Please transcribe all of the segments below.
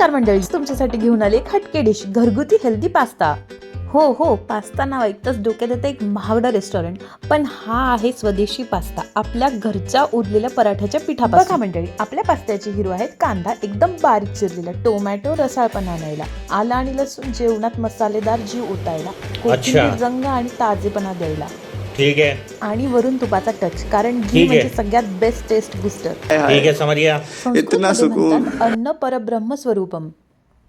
नमस्कार मंडळी तुमच्यासाठी घेऊन आले हटके डिश घरगुती हेल्दी पास्ता हो हो पास्ता नाव ऐकताच डोक्यात येतं एक महागडं रेस्टॉरंट पण हा आहे स्वदेशी पास्ता आपल्या घरच्या उरलेल्या पराठ्याच्या पिठापासून. बघा मंडळी आपल्या पास्त्याचे हिरो आहेत कांदा एकदम बारीक चिरलेला टोमॅटो रसाळपणा आणायला आला आणि लसूण जेवणात मसालेदार जीव ओतायला कोथिंबीर रंग आणि ताजेपणा द्यायला. ठीक है आणि वरून तुपाचा टच कारण घी ठीक आहे. म्हणजे सगळ्यात बेस्ट टेस्ट बुस्टर है संस्कृतमध्ये सुकून. अन्न परब्रह्म स्वरूपम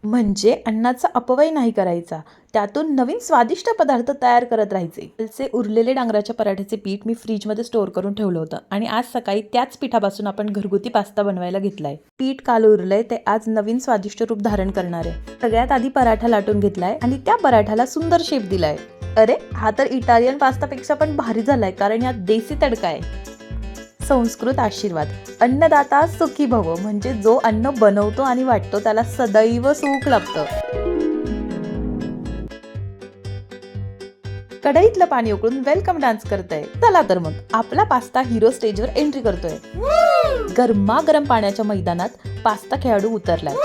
म्हणजे अन्नाचा अपव्यय नाही करायचा. त्यातून नवीन स्वादिष्ट पदार्थ तयार करत राहायचे. कालचे उरलेले डांगराच्या पराठ्याचे पीठ मी फ्रीजमध्ये स्टोअर करून ठेवलं होतं आणि आज सकाळी त्याच पिठापासून आपण घरगुती पास्ता बनवायला घेतलाय. पीठ काल उरलंय ते आज नवीन स्वादिष्ट रूप धारण करणार आहे. सगळ्यात आधी पराठा लाटून घेतलाय आणि त्या पराठ्याला सुंदर शेप दिलाय. अरे हा तर इटालियन पास्तापेक्षा पण भारी झालाय कारण यात देसी तडका आहे. संस्कृत आशीर्वाद. अन्नदाता सुखी भव म्हणजे जो अन्न बनवतो आणि वाटतो त्याला सदैव सुख लाभतं. कढईतलं पाणी उकळून वेलकम डान्स करतय. चला तर मग आपला पास्ता हिरो स्टेजवर एंट्री करतोय. गरमागरम पाण्याच्या मैदानात पास्ता खेळाडू उतरलाय.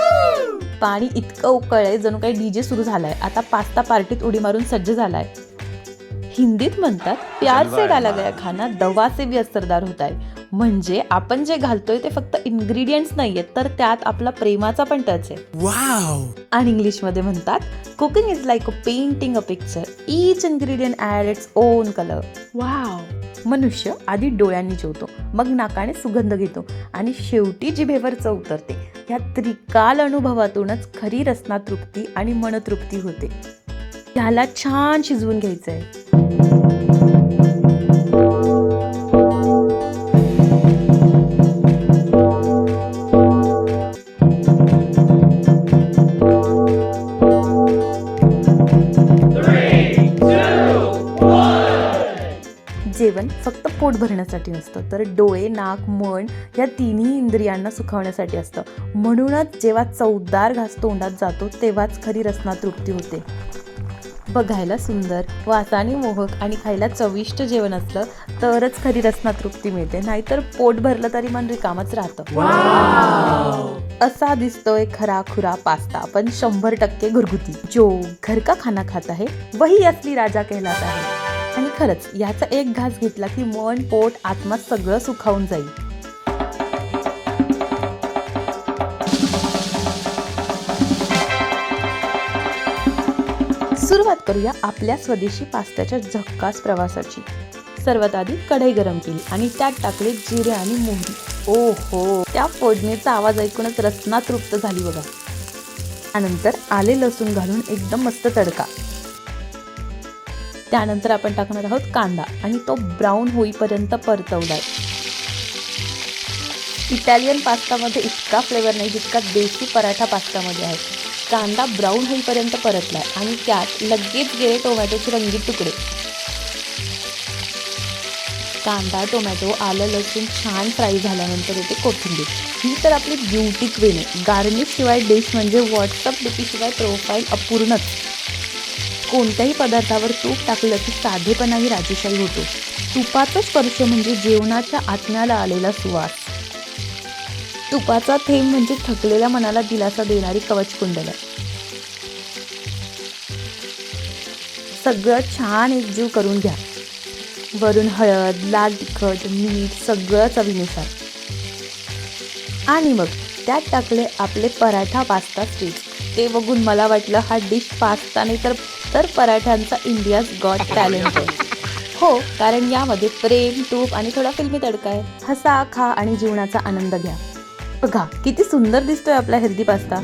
पाणी इतकं उकळलंय जणू काही डीजे सुरू झालाय. आता पास्ता पार्टीत उडी मारून सज्ज झालाय. हिंदीत म्हणतात प्यार से डाला गया खाना दवा से भी असरदार होत आहे म्हणजे आपण जे घालतोय ते फक्त इन्ग्रेडियंट्स नाहीयेत तर त्यात आपला प्रेमाचा पण टच आहे. आणि इंग्लिशमध्ये म्हणतात cooking is like a painting a picture each ingredient add its own colour wow मनुष्य आधी डोळ्यांनी जेवतो मग नाकाने सुगंध घेतो आणि शेवटी जिभेवर चव उतरते. या त्रिकाल अनुभवातूनच खरी रसना तृप्ती आणि मनतृप्ती होते. त्याला छान शिजवून घ्यायचंय. जेवण फक्त पोट भरण्यासाठी नसतं तर डोळे नाक मन या तिन्ही इंद्रियांना सुखावण्यासाठी असतं. म्हणूनच जेव्हा चवदार घास तोंडात जातो तेव्हाच खरी रसना तृप्ती होते. बघायला सुंदर वासाने मोहक आणि खायला चविष्ट जेवण असलं तरच खरी रसना तृप्ती मिळते. नाहीतर पोट भरलं तरी मन रिकामच राहतं. असा दिसतोय खरा खुरा पास्ता पण शंभर टक्के घरगुती. जो घर का खाना खाता है वही असली राजा कहलाता है आणि खरंच याचा एक घास घेतला की मन पोट आत्मा सगळं सुखावून जाईल. सुरुवात करूया आपल्या स्वदेशी पास्त्याच्या झक्कास प्रवासाची. सर्वात आधी कढई गरम केली आणि त्यात टाकले जिरे आणि मोहरी. ओ हो त्या फोडणीचा आवाज ऐकूनच रसना तृप्त झाली बघा. त्यानंतर आले लसूण घालून एकदम मस्त तडका. त्यानंतर आपण टाकणार आहोत कांदा आणि तो ब्राऊन होईपर्यंत परतवलाय. इटालियन पास्तामध्ये इतका फ्लेवर नाही जितका देशी पराठा पास्तामध्ये आहे. कांदा ब्राऊन होईपर्यंत परतला आहे आणि त्यात लगेच गेले टोमॅटोचे रंगीत तुकडे. कांदा टोमॅटो आलं लसूण छान फ्राय झाल्यानंतर येते कोथिंबीर. ही तर आपली ब्युटी क्वीन आहे. गार्निश शिवाय डिश म्हणजे व्हॉट्सअप डीपीशिवाय प्रोफाईल अपूर्णच. कोणत्याही पदार्थावर तूप टाकलं की साधेपणाही राजेशाही होतो. तुपाचा स्पर्श म्हणजे जेवणाच्या आत्म्याला आलेला सुवास. तुपाचा थेंब म्हणजे थकलेल्या मनाला दिलासा देणारी कवच कुंडल. सगळं छान एकजीव करून घ्या. वरून हळद लाल तिखट मीठ सगळं चवीनुसार. आणि मग त्यात टाकले आपले पराठा पास्ता स्टिक्स ते बघून मला वाटलं हा डिश पास्ता नाही तर तर पराठ्यांचा इंडियाज गॉड टॅलेंट आहे. हो कारण यामध्ये प्रेम तूप आणि थोडा फिल्मी तडका आहे. हसा खा आणि जीवनाचा आनंद घ्या. बघा किती सुंदर दिसतोय आपला हेल्दी पास्ता